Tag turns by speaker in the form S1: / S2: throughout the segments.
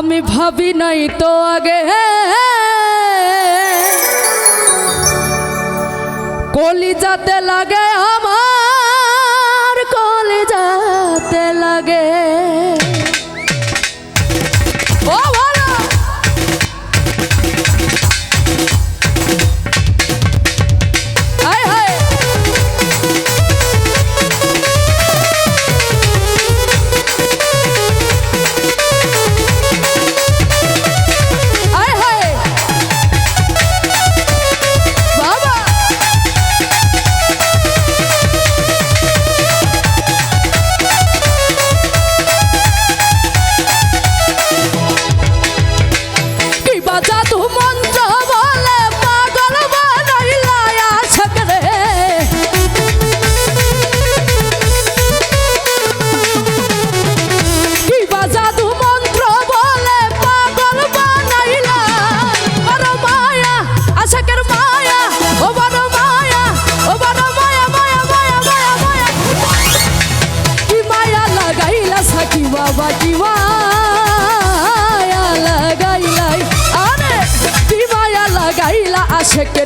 S1: আমি ভাবি নাই তো আগে। কলিজাতে লাগে আমার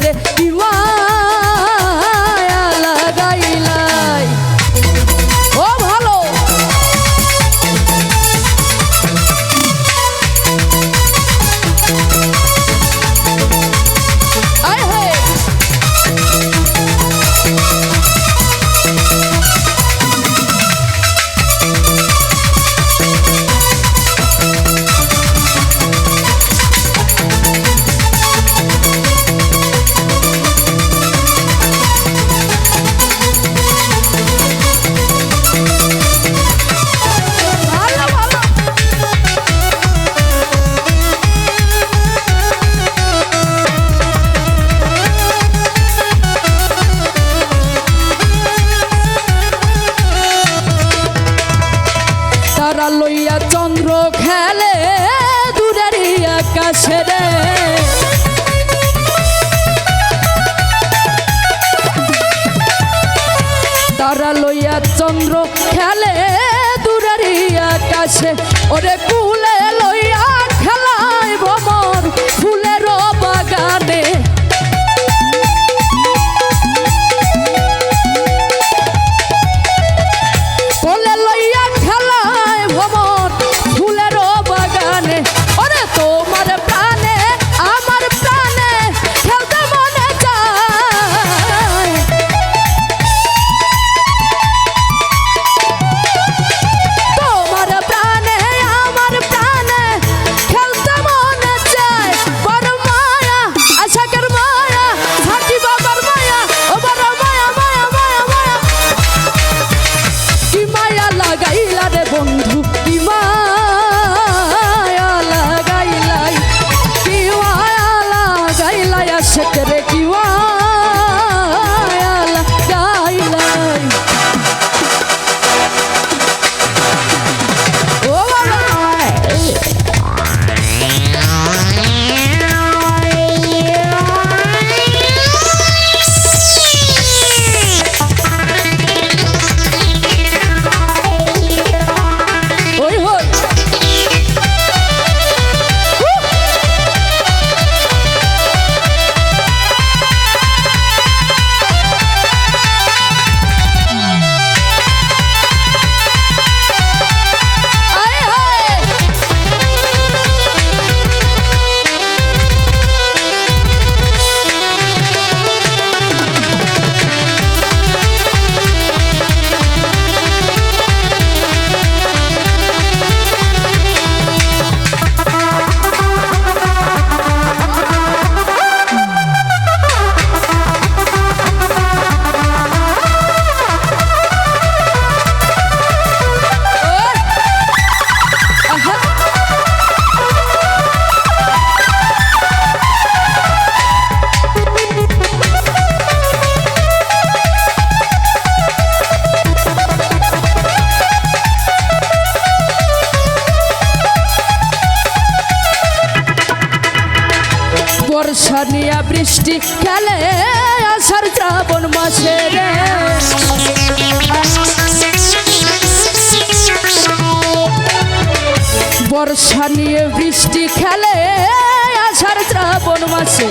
S1: রে তারা লইয়া চন্দ্র খেলে দূরারি আকাশে। ওরে কুলে লইয়া খেলায় ভমর ফুলের বাগানে। বৃষ্টি খেলে আষাঢ় শ্রাবণ মাসে বর্ষা নিয়ে বৃষ্টি খেলে আষাঢ় শ্রাবণ মাসে।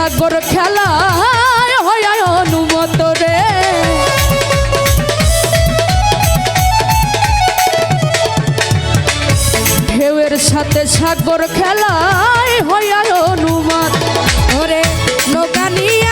S1: সাগর খেলার হয় অনুমত রে। ঢেউয়ের সাথে সাগর খেলায় হয় অনুমত ওরে নৌকা নিয়ে